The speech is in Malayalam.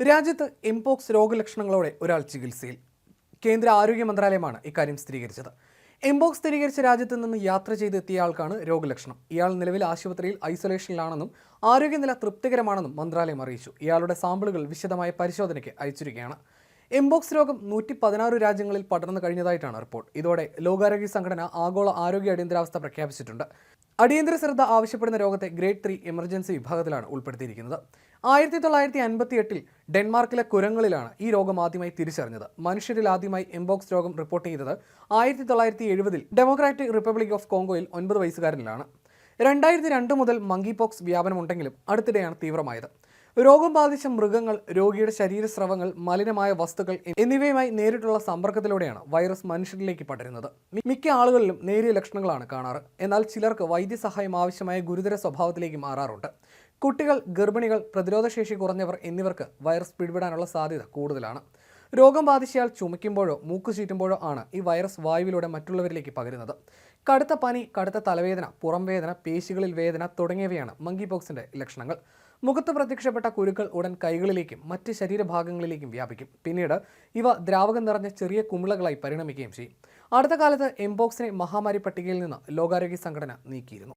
രാജ്യത്ത് എംപോക്സ് രോഗലക്ഷണങ്ങളോടെ ഒരാൾ ചികിത്സയിൽ. കേന്ദ്ര ആരോഗ്യ മന്ത്രാലയമാണ് ഇക്കാര്യം സ്ഥിരീകരിച്ചത്. എംപോക്സ് സ്ഥിരീകരിച്ച രാജ്യത്ത് നിന്ന് യാത്ര ചെയ്തെത്തിയ ആൾക്കാണ് രോഗലക്ഷണം. ഇയാൾ നിലവിൽ ആശുപത്രിയിൽ ഐസൊലേഷനിലാണെന്നും ആരോഗ്യനില തൃപ്തികരമാണെന്നും മന്ത്രാലയം അറിയിച്ചു. ഇയാളുടെ സാമ്പിളുകൾ വിശദമായ പരിശോധനയ്ക്ക് അയച്ചിരിക്കുകയാണ്. എംബോക്സ് രോഗം നൂറ്റി പതിനാറ് രാജ്യങ്ങളിൽ പടർന്നു കഴിഞ്ഞതായിട്ടാണ് റിപ്പോർട്ട്. ഇതോടെ ലോകാരോഗ്യ സംഘടന ആഗോള ആരോഗ്യ അടിയന്തരാവസ്ഥ പ്രഖ്യാപിച്ചിട്ടുണ്ട്. അടിയന്തര ശ്രദ്ധ ആവശ്യപ്പെടുന്ന രോഗത്തെ ഗ്രേഡ് ത്രീ എമർജൻസി വിഭാഗത്തിലാണ് ഉൾപ്പെടുത്തിയിരിക്കുന്നത്. ആയിരത്തി തൊള്ളായിരത്തി അൻപത്തി എട്ടിൽ ഡെൻമാർക്കിലെ കുരങ്ങളിലാണ് ഈ രോഗം ആദ്യമായി തിരിച്ചറിഞ്ഞത്. മനുഷ്യരിൽ ആദ്യമായി എംബോക്സ് രോഗം റിപ്പോർട്ട് ചെയ്തത് ആയിരത്തി തൊള്ളായിരത്തി എഴുപതിൽ ഡെമോക്രാറ്റിക് റിപ്പബ്ലിക് ഓഫ് കോങ്കോയിൽ ഒൻപത് വയസ്സുകാരനിലാണ്. രണ്ടായിരത്തി രണ്ട് മുതൽ മങ്കി പോക്സ് വ്യാപനമുണ്ടെങ്കിലും അടുത്തിടെയാണ് തീവ്രമായത്. രോഗം ബാധിച്ച മൃഗങ്ങൾ രോഗിയുടെ ശരീരസ്രവങ്ങൾ മലിനമായ വസ്തുക്കൾ എന്നിവയുമായി നേരിട്ടുള്ള സമ്പർക്കത്തിലൂടെയാണ് വൈറസ് മനുഷ്യരിലേക്ക് പടരുന്നത്. മിക്ക ആളുകളിലും നേരിയ ലക്ഷണങ്ങളാണ് കാണാറ്. എന്നാൽ ചിലർക്ക് വൈദ്യസഹായം ആവശ്യമായ ഗുരുതര സ്വഭാവത്തിലേക്ക് മാറാറുണ്ട്. കുട്ടികൾ ഗർഭിണികൾ പ്രതിരോധശേഷി കുറഞ്ഞവർ എന്നിവർക്ക് വൈറസ് പിടിപെടാനുള്ള സാധ്യത കൂടുതലാണ്. രോഗം ബാധിച്ചയാൾ ചുമയ്ക്കുമ്പോഴോ മൂക്ക് ചീറ്റുമ്പോഴോ ആണ് ഈ വൈറസ് വായുവിലൂടെ മറ്റുള്ളവരിലേക്ക് പകരുന്നത്. കടുത്ത പനി കടുത്ത തലവേദന പുറം വേദന പേശികളിൽ വേദന തുടങ്ങിയവയാണ് മങ്കി പോക്സിന്റെ ലക്ഷണങ്ങൾ. മുഖത്ത് പ്രത്യക്ഷപ്പെട്ട കുരുക്കൾ ഉടൻ കൈകളിലേക്കും മറ്റ് ശരീരഭാഗങ്ങളിലേക്കും വ്യാപിക്കും. പിന്നീട് ഇവ ദ്രാവകം നിറഞ്ഞ ചെറിയ കുമിളകളായി പരിണമിക്കുകയും ചെയ്യും. അടുത്ത കാലത്ത് എംബോക്സിനെ മഹാമാരി പട്ടികയിൽ നിന്ന് ലോകാരോഗ്യ സംഘടന നീക്കിയിരുന്നു.